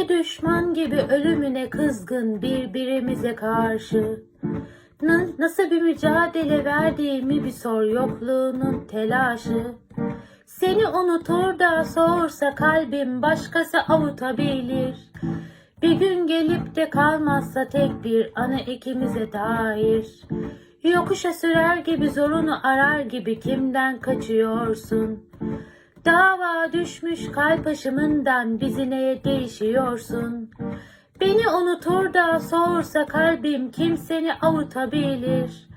İki düşman gibi ölümüne kızgın birbirimize karşı. Na- nasıl bir mücadele verdiğimi bir sor yokluğunun telaşı. Seni unutur da sorsa kalbim başkası avutabilir. Bir gün gelip de kalmazsa tek bir anı ikimize dair. Yokuşa sürer gibi zorunu arar gibi kimden kaçıyorsun? Dava düşmüş kalp aşımından bizi neye değişiyorsun? Beni unutur da sorsa kalbim kim seni avutabilir?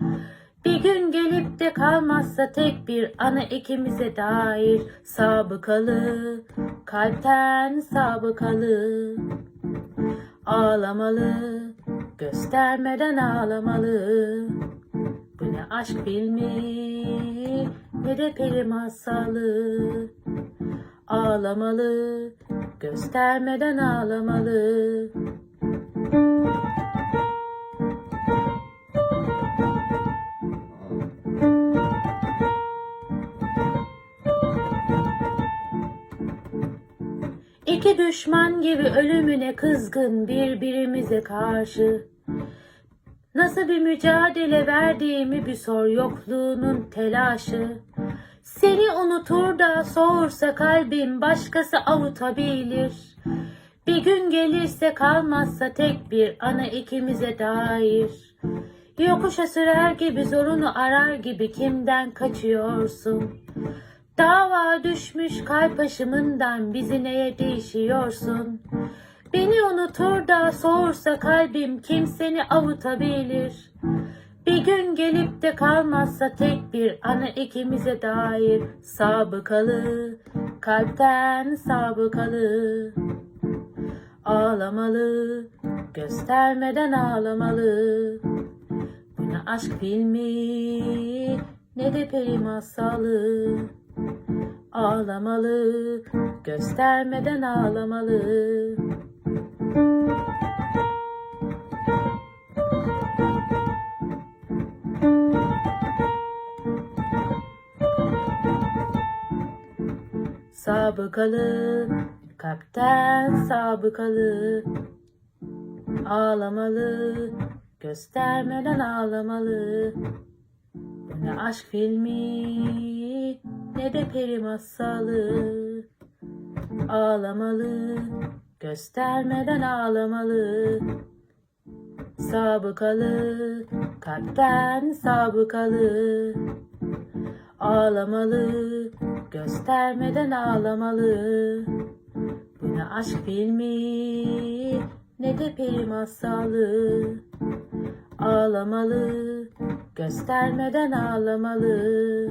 Bir gün gelip de kalmazsa tek bir anı ikimize dair sabıkalı, kalpten sabıkalı. Ağlamalı, göstermeden ağlamalı. Bu ne aşk filmi, ne de peri masalı. Ağlamalı, göstermeden ağlamalı. İki düşman gibi ölümüne kızgın birbirimize karşı. Nasıl bir mücadele verdiğimi bir sor yokluğunun telaşı. Seni unutur da sorsa kalbim başkası avutabilir. Bir gün gelirse kalmazsa tek bir ana ikimize dair. Yokuşa sürer gibi zorunu arar gibi kimden kaçıyorsun? Dava düşmüş kalp aşımından bizi neye değişiyorsun? Beni unutur da sorsa kalbim kim seni avutabilir? Bir gün gelip de kalmazsa tek bir anı ikimize dair sabıkalı, kalpten sabıkalı. Ağlamalı, göstermeden ağlamalı. Bu ne aşk filmi, ne de peri masalı. Ağlamalı, göstermeden ağlamalı. Sabıkalı, kalpten sabıkalı. Ağlamalı, göstermeden ağlamalı. Bu ne aşk filmi, ne de peri masalı. Ağlamalı, göstermeden ağlamalı. Sabıkalı, kalpten sabıkalı. Ağlamalı, göstermeden ağlamalı. Bu ne aşk filmi, ne de peri masalı. Ağlamalı, göstermeden ağlamalı.